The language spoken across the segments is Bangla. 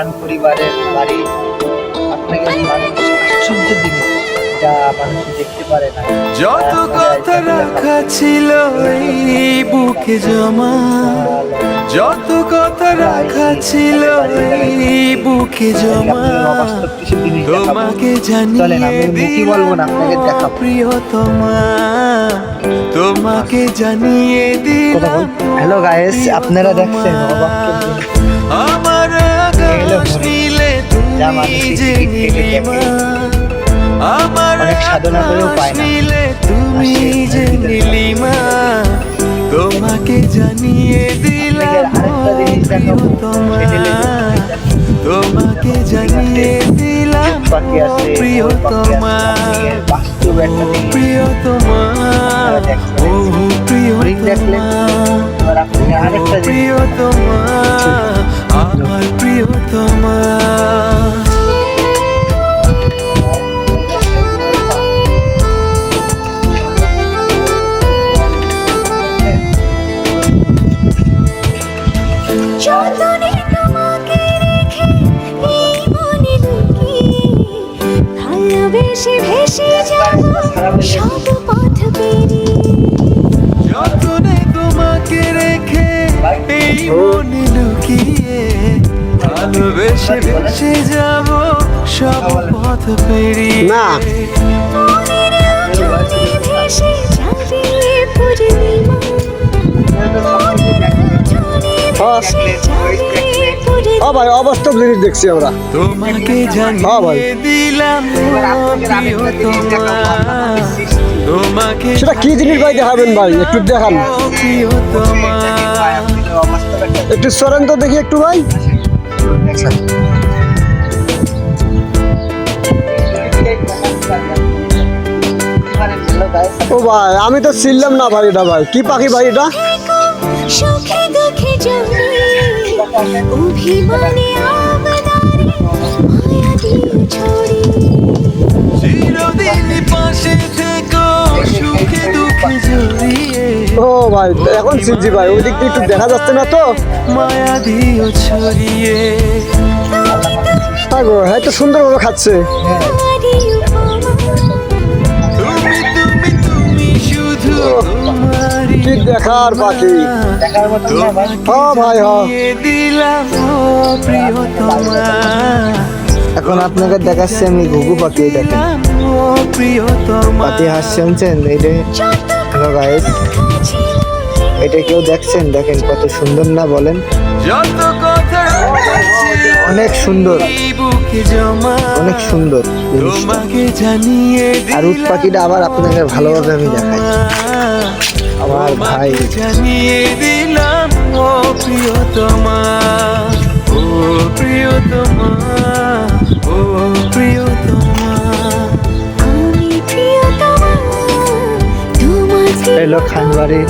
খান পরিবারের বাড়ি। আপনাকে আশ্চর্য জিনিস যা মানুষ দেখতে পারে না যত কথা রাখা ছিল এই বুকে জমা। যত কথা রাখা ছিল এই বুকে জমা। তোমাকে জানিয়ে বলব না, আপনাকে দিলাম। প্রিয়তমা। তোমাকে জানিয়ে দিলাম হ্যালো গাইস আপনারা দেখছেন আমার যা মানুষ অনেক সাধনা করেও পায় না। তুমি যে ভিতরে নীলিমা। তোমাকে জানিয়ে দিলাম তোমাকে জানিয়ে দিলাম একটা জিনিস। প্রিয়তমা দেখছেন। ও আরেকটা জিনিস। প্রিয়তমা আমার প্রিয়তমা যতনে ভালোবেসে ভেসে যাব সব পথ পেরিয়ে। যতনে তোমাকে রেখে এই মনে লুকিয়ে ভালোবেসে বেসে যাব সব পথ পেরিয়ে। না। ভেসে যাবে পূর্ণিমা ভেসে যাবে ও ভাই অবাস্তব জিনিস দেখছি আমরা। তোমাকে হ্যাঁ ভাই। জানিয়ে দিলাম তোমাকে সেটা কি জিনিস ভাই দেখাবেন ভাই? একটু দেখান। একটা একটু সরেন তো দেখি একটু ভাই। ও ভাই আমি তো চিনলাম না ভাই এটা ভাই। কি পাখি ভাই এটা? সুখে দুঃখে জমে অভিমানে আবদারে মায়া দিয়ে ছড়ি। চিরদিন পাশে থেকো সুখে দুঃখে জড়িয়ে। ও ভাই এখন চিনছি ভাই ওই দিক দিয়ে একটু দেখা যাচ্ছে না তো? মায়া দিও ছড়িয়ে। হ্যাঁ গো হ্যাঁ তো সুন্দরভাবে খাচ্ছে। তোমারই কি দেখার ভাই হ্যাঁ ভাই এখন আপনাকে দেখাচ্ছি আমি ঘুঘু পাখি ও পাখি হাস শুনছেন এটা এটা কেউ দেখছেন? দেখেন কত সুন্দর না বলেন? অনেক সুন্দর। বুকে অনেক সুন্দর। আর উট পাখিটা আবার আপনাকে ভালোভাবে আমি দেখাই। আমার ভাই। জানিয়ে দিলাম ও প্রিয়তমা ও প্রিয়তমা ও প্রিয়তমা। তোমার খানবাড়ির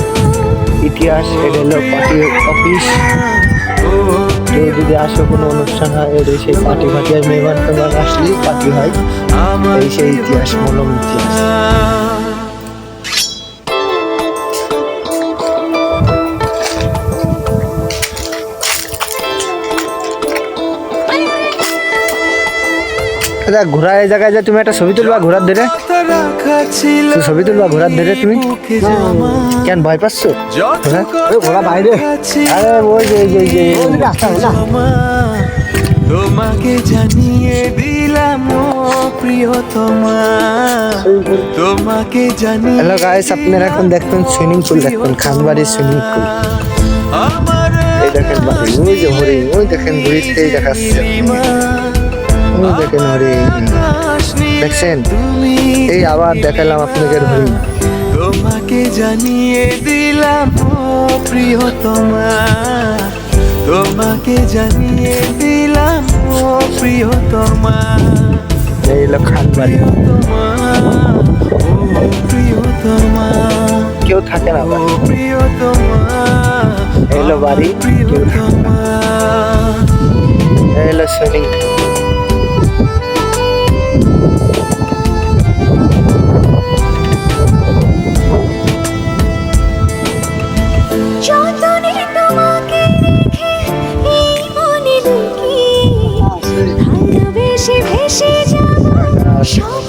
ইতিহাস এটা হলো পার্টি অফিস। ও কেউ যদি আসো কোনো অনুষ্ঠান হয় এর সেই পার্টি ফাটি আর মেহমান টেমান আসলেই পার্টি হয়। আমার এই সেই ইতিহাস মলম ইতিহাস। ঘোড়া এই জায়গায় যে তুমি একটা ছবি তুলবা ঘোড়ার ধরে। ছবি তুলবা ঘোড়ার ধরে তুমি? কেন ভয় পাচ্ছ? ঘোড়া বাইরে। আরে ওই যে যে- যে। তোমাকে জানিয়ে দিলাম প্রিয়তমা। তোমাকে জানিয়ে হ্যালো গাইস আপনারা এখন দেখবেন সুইমিং পুল দেখবেন খানবাড়ির সুইমিং পুল এই দেখেন বাড়ি ওই যে হরিণ ওই দেখেন ঘুরিতেই দেখাচ্ছে। ওই দেখেন হরিণ দেখছেন? এই আবার দেখালাম আপনাকে হরিণ তোমাকে জানিয়ে দিলাম ও প্রিয়তমা। তোমাকে জানিয়ে দিলাম ও প্রিয়তমা। এই হলো খানবাড়ি। প্রিয়তমা কেউ থাকে না প্রিয়তমা এই হলো বাড়ি কেউ থাকে না। এই হলো সুইমিং সব